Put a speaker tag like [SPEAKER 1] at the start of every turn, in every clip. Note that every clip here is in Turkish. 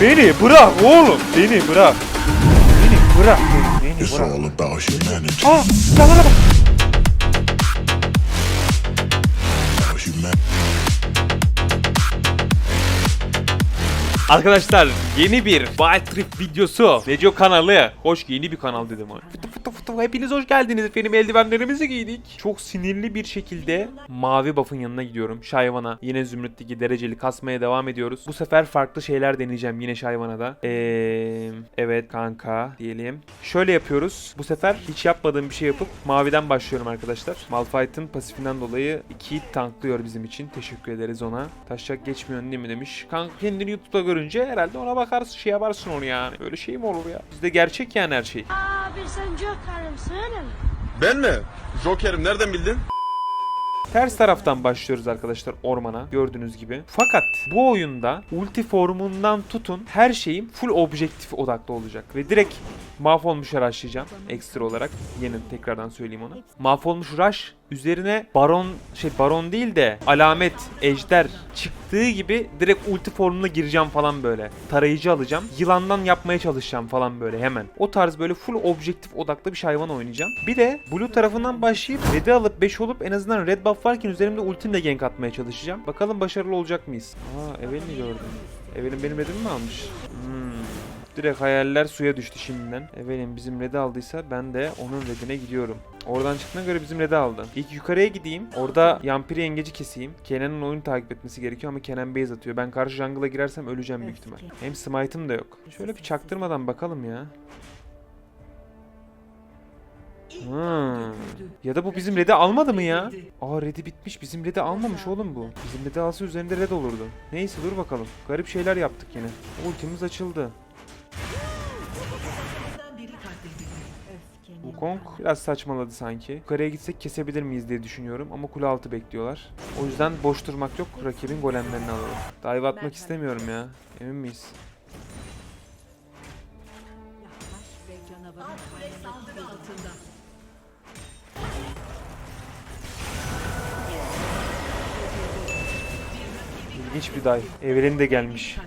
[SPEAKER 1] Beni bırak oğlum. Beni bırak. Beni bırak. Beni, beni
[SPEAKER 2] It's
[SPEAKER 1] bırak.
[SPEAKER 2] all about humanity.
[SPEAKER 1] Aa silahlara bak. Arkadaşlar yeni bir Wild Trip videosu. Neco kanalı. Hoş yeni bir kanal dedim. Fıtı. Hepiniz hoş geldiniz. Efendim eldivenlerimizi giydik. Çok sinirli bir şekilde mavi buff'ın yanına gidiyorum. Şayvana. Yine Zümrüt'teki dereceli kasmaya devam ediyoruz. Bu sefer farklı şeyler deneyeceğim yine Şayvana'da. Eee evet kanka diyelim. Şöyle yapıyoruz. Bu sefer hiç yapmadığım bir şey yapıp maviden başlıyorum arkadaşlar. Malphite'ın pasifinden dolayı 2 tanklıyor bizim için. Teşekkür ederiz ona. Taşacak geçmiyor değil mi demiş. Kanka kendini YouTube'da görünce herhalde ona bakarsın şey yaparsın onu yani. Böyle şey mi olur ya? Bizde gerçek yani her şey.
[SPEAKER 3] Abi sen Joker'im söyle mi?
[SPEAKER 4] Ben mi? Joker'im nereden bildin?
[SPEAKER 1] Ters taraftan başlıyoruz arkadaşlar ormana gördüğünüz gibi. Fakat bu oyunda ulti formundan tutun her şeyim full objektif odaklı olacak. Ve direkt mahvolmuş başlayacağım ekstra olarak. Yeni tekrardan söyleyeyim onu. Mahvolmuş rush üzerine baron şey baron değil de alamet ejder çıktığı gibi direkt ulti formuna gireceğim falan böyle. Tarayıcı alacağım. Yılandan yapmaya çalışacağım falan böyle hemen. O tarz böyle full objektif odaklı bir hayvan oynayacağım. Bir de blue tarafından başlayıp red'i alıp 5 olup en azından red buff varken üzerimde ultimle gank atmaya çalışacağım. Bakalım başarılı olacak mıyız? Aa Evelyn'i gördüm. Evelyn benim redimi mi almış? Hmm. Direkt hayaller suya düştü şimdiden. Evelyn bizim red'i aldıysa ben de onun redine gidiyorum. Oradan çıktığına göre bizim red'i aldı. İlk yukarıya gideyim. Orada Yampiri yengeci keseyim. Kenan'ın oyunu takip etmesi gerekiyor ama Kenan base atıyor. Ben karşı jungle'a girersem öleceğim büyük ihtimal. Hem smite'ım da yok. Şöyle bir çaktırmadan bakalım ya. Hmm. Ya da bu bizim red'i almadı mı ya? Aa red'i bitmiş. Bizim red'i almamış oğlum bu. Bizim red'i alsa üzerinde red olurdu. Neyse dur bakalım. Garip şeyler yaptık yine. Ultimiz açıldı. Wukong biraz saçmaladı sanki. Yukarıya gitsek kesebilir miyiz diye düşünüyorum ama kule altı bekliyorlar. O yüzden boş durmak yok. Rakibin golemlerini alalım. Dive atmak istemiyorum ya. Emin miyiz? İlginç bir dive. Evelyn de gelmiş.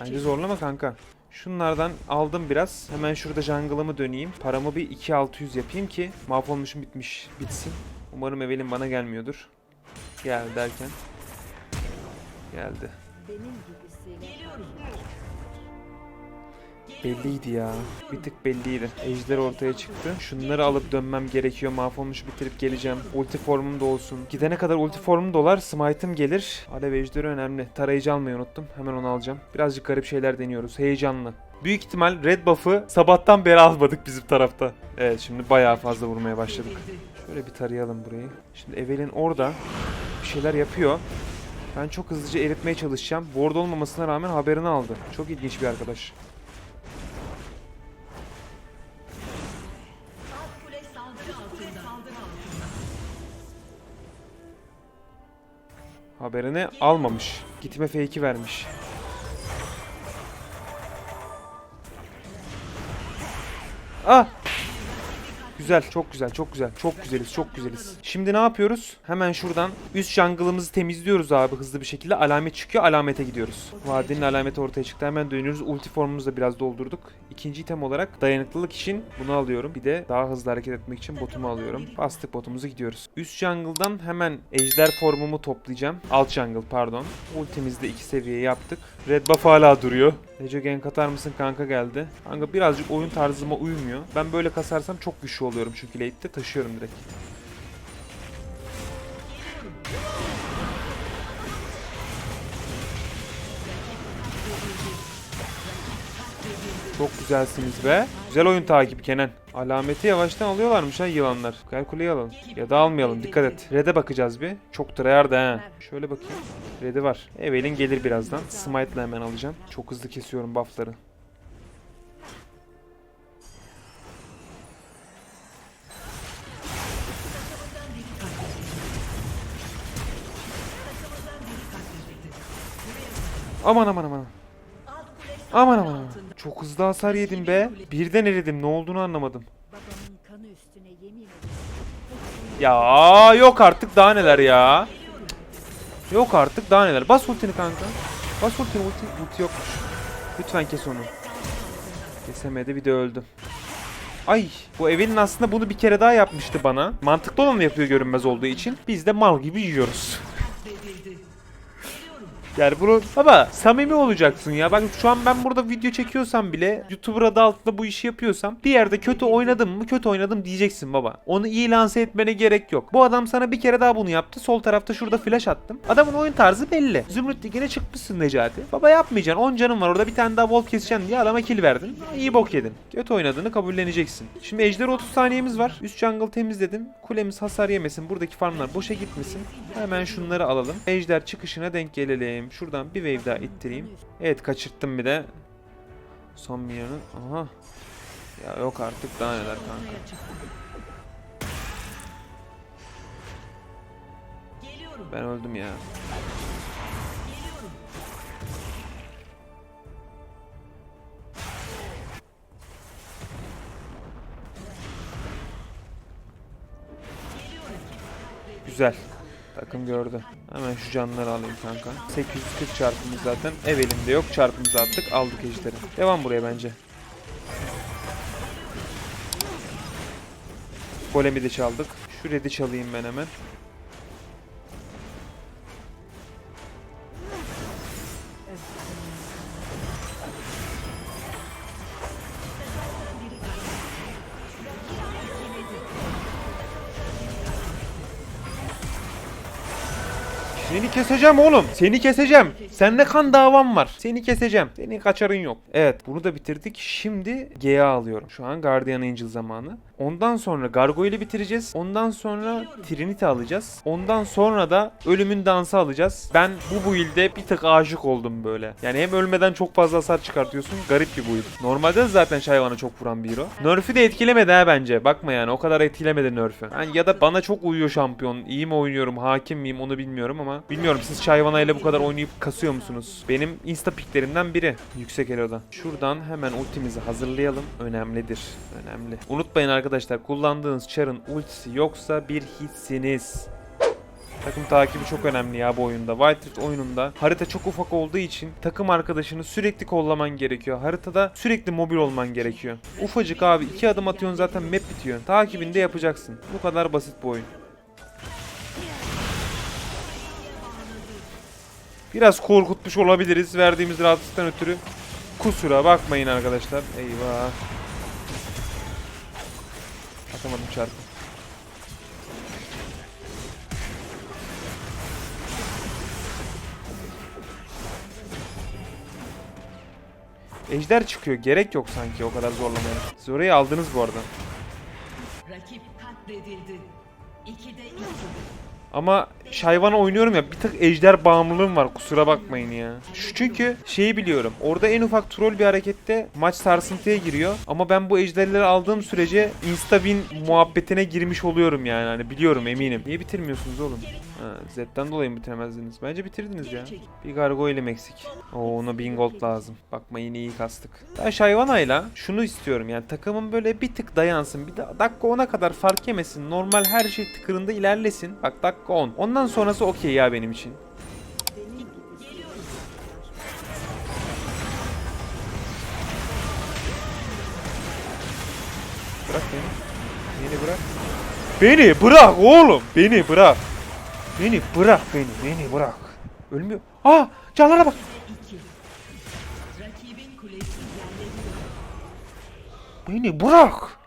[SPEAKER 1] Bence zorlama kanka. Şunlardan aldım biraz. Hemen şurada jungle'ımı döneyim. Paramı bir 2600 yapayım ki mahvolmuşum bitmiş bitsin. Umarım Evelyn bana gelmiyordur. Gel derken. Geldi. Belliydi ya. Bir tık belliydi. Ejder ortaya çıktı. Şunları alıp dönmem gerekiyor. Mahvolmuş bitirip geleceğim. Ulti formum da olsun. Gidene kadar ulti formum dolar. Smite'ım gelir. Alev ejderi önemli. Tarayıcı almayı unuttum. Hemen onu alacağım. Birazcık garip şeyler deniyoruz. Heyecanlı. Büyük ihtimal red buff'ı sabahtan beri almadık bizim tarafta. Evet şimdi bayağı fazla vurmaya başladık. Şöyle bir tarayalım burayı. Şimdi Evelyn orada bir şeyler yapıyor. Ben çok hızlıca eritmeye çalışacağım. Ward olmamasına rağmen haberini aldı. Çok ilginç bir arkadaş. Haberini almamış. Gitme fake'i vermiş. Ah! Güzel, çok güzel, çok güzel. Çok güzeliz, çok güzeliz. Şimdi ne yapıyoruz? Hemen şuradan üst jungle'ımızı temizliyoruz abi hızlı bir şekilde. Alamet çıkıyor, alamete gidiyoruz. Vadinin alameti ortaya çıktı. Hemen dönüyoruz. Ulti formumuzu da biraz doldurduk. İkinci item olarak dayanıklılık için bunu alıyorum. Bir de daha hızlı hareket etmek için botumu alıyorum. Bastık botumuzu gidiyoruz. Üst jungle'dan hemen ejder formumu toplayacağım. Alt jungle pardon. Ultimizde iki seviye yaptık. Red buff hala duruyor. Neco gank atar mısın kanka geldi. Kanka birazcık oyun tarzıma uymuyor. Ben böyle kasarsam çok güçlü oluyorum çünkü late'de taşıyorum direkt. Çok güzelsiniz be. Güzel oyun takibi Kenan. Alameti yavaştan alıyorlarmış ha yılanlar. Gel kuleyi alalım. Ya da almayalım dikkat et. Red'e bakacağız bir. Çok tryhard ha. Şöyle bakayım. Red'i var. Evelyn gelir birazdan. Smite'la hemen alacağım. Çok hızlı kesiyorum buff'ları. Aman aman aman. Aman aman aman. Çok hızlı hasar yedim be. Birden eridim. Ne olduğunu anlamadım. Ya yok artık daha neler ya. Yok artık daha neler. Bas ultini kanka. Bas ultini ulti, ulti yokmuş. Lütfen kes onu. Kesemedi bir de öldü. Ay bu evinin aslında bunu bir kere daha yapmıştı bana. Mantıklı olanı yapıyor görünmez olduğu için. Biz de mal gibi yiyoruz. Yani bunu baba samimi olacaksın ya. Bak şu an ben burada video çekiyorsam bile YouTuber adı altında bu işi yapıyorsam bir yerde kötü oynadım mı kötü oynadım diyeceksin baba. Onu iyi lanse etmene gerek yok. Bu adam sana bir kere daha bunu yaptı. Sol tarafta şurada flash attım. Adamın oyun tarzı belli. Zümrüt Ligi'ne çıkmışsın Necati. Baba yapmayacaksın. 10 canın var orada bir tane daha volt keseceksin diye adama kill verdin. İyi bok yedin. Kötü oynadığını kabulleneceksin. Şimdi Ejder 30 saniyemiz var. Üst jungle temizledim. Kulemiz hasar yemesin. Buradaki farmlar boşa gitmesin. Hemen şunları alalım. Ejder çıkışına denk gelelim. Şuradan bir wave daha ittireyim. Evet kaçırttım bir de. Son milyonu. Aha. Ya yok artık daha neler kanka. Ben öldüm ya. Güzel. Takım gördü. Hemen şu canları alayım kanka. 840 çarpımız zaten. Ev elimde yok. Çarpımızı attık. Aldık ejderi. Devam buraya bence. Golemi de çaldık. Şu red'i çalayım ben hemen. Keseceğim oğlum. Seni keseceğim. Seninle kan davam var. Seni keseceğim. Senin kaçarın yok. Evet bunu da bitirdik. Şimdi G'ye alıyorum. Şu an Guardian Angel zamanı. Ondan sonra Gargoyle'i bitireceğiz. Ondan sonra Trinity alacağız. Ondan sonra da Ölümün Dansı alacağız. Ben bu build'e bir tık aşık oldum böyle. Yani hem ölmeden çok fazla hasar çıkartıyorsun. Garip bir build. Normalde de zaten Shyvana çok vuran bir hero. Nerf'ü de etkilemedi ha bence. Bakma yani o kadar etkilemedi Nerf'ü. Yani ya da bana çok uyuyor şampiyon. İyi mi oynuyorum, hakim miyim onu bilmiyorum ama bilmiyorum siz Shyvana ile bu kadar oynayıp kasıyor musunuz? Benim insta picklerimden biri yüksek eloda. Şuradan hemen ultimizi hazırlayalım. Önemlidir. Önemli. Unutmayın arkadaşlar kullandığınız char'ın ultisi yoksa bir hitsiniz. Takım takibi çok önemli ya bu oyunda. White Rift oyununda harita çok ufak olduğu için takım arkadaşını sürekli kollaman gerekiyor. Haritada sürekli mobil olman gerekiyor. Ufacık abi iki adım atıyorsun zaten map bitiyor. Takibini de yapacaksın. Bu kadar basit bu oyun. Biraz korkutmuş olabiliriz verdiğimiz rahatsızlıktan ötürü. Kusura bakmayın arkadaşlar. Eyvah. Atamadım çarpı. Ejder çıkıyor. Gerek yok sanki o kadar zorlamaya. Siz aldınız bu arada.
[SPEAKER 5] Rakip katledildi. 2'de 2.
[SPEAKER 1] Ama Şayvan'a oynuyorum ya bir tık ejder bağımlılığım var kusura bakmayın ya. Şu çünkü şeyi biliyorum. Orada en ufak troll bir harekette maç sarsıntıya giriyor. Ama ben bu ejderleri aldığım sürece insta win muhabbetine girmiş oluyorum yani. Hani biliyorum eminim. Niye bitirmiyorsunuz oğlum? Ha, dolayı mı bitiremezdiniz? Bence bitirdiniz ya. Bir gargoylem eksik. Oo ona 1000 gold lazım. Bakma yine iyi kastık. Ben Shyvana'yla şunu istiyorum yani takımın böyle bir tık dayansın. Bir dakika 10'a kadar fark yemesin. Normal her şey tıkırında ilerlesin. Bak dakika 10. Ondan sonrası okey ya benim için. Bırak beni. Beni bırak. Beni bırak oğlum. Beni bırak. Beni bırak beni. Beni bırak. Ölmüyor. Aa canlara bak.
[SPEAKER 5] 2. Rakibin kulesi yerlendi.
[SPEAKER 1] Beni bırak.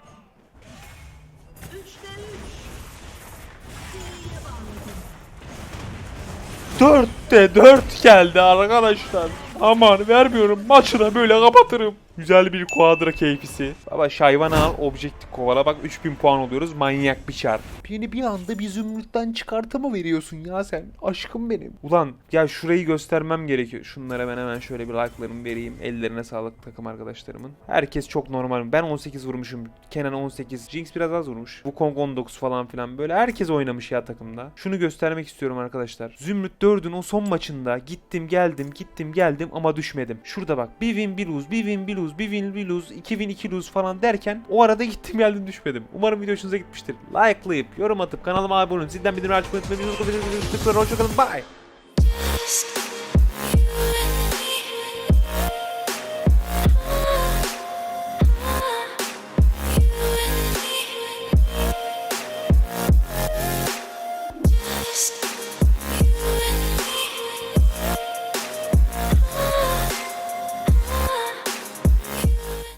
[SPEAKER 1] 4'te 4 geldi arkadaşlar. Aman vermiyorum maçı da böyle kapatırım. Güzel bir kuadra keyfisi. Baba şayvana al objektif kovala bak 3000 puan oluyoruz manyak bir çar. Beni bir anda bir zümrütten çıkartı mı veriyorsun ya sen? Aşkım benim. Ulan ya şurayı göstermem gerekiyor. Şunlara ben hemen şöyle bir like'larımı vereyim. Ellerine sağlık takım arkadaşlarımın. Herkes çok normal. Ben 18 vurmuşum. Kenan 18. Jinx biraz az vurmuş. Wukong 19 falan filan. Böyle herkes oynamış ya takımda. Şunu göstermek istiyorum arkadaşlar. Zümrüt 4'ün o son maçında gittim geldim gittim geldim ama düşmedim. Şurada bak bir win bir lose bir win bir lose lose, bir win bir lose, iki win iki lose falan derken o arada gittim geldim düşmedim. Umarım video hoşunuza gitmiştir. Like'layıp, yorum atıp kanalıma abone olun. Sizden bir açmayı unutmayın. Hoşçakalın. Bye.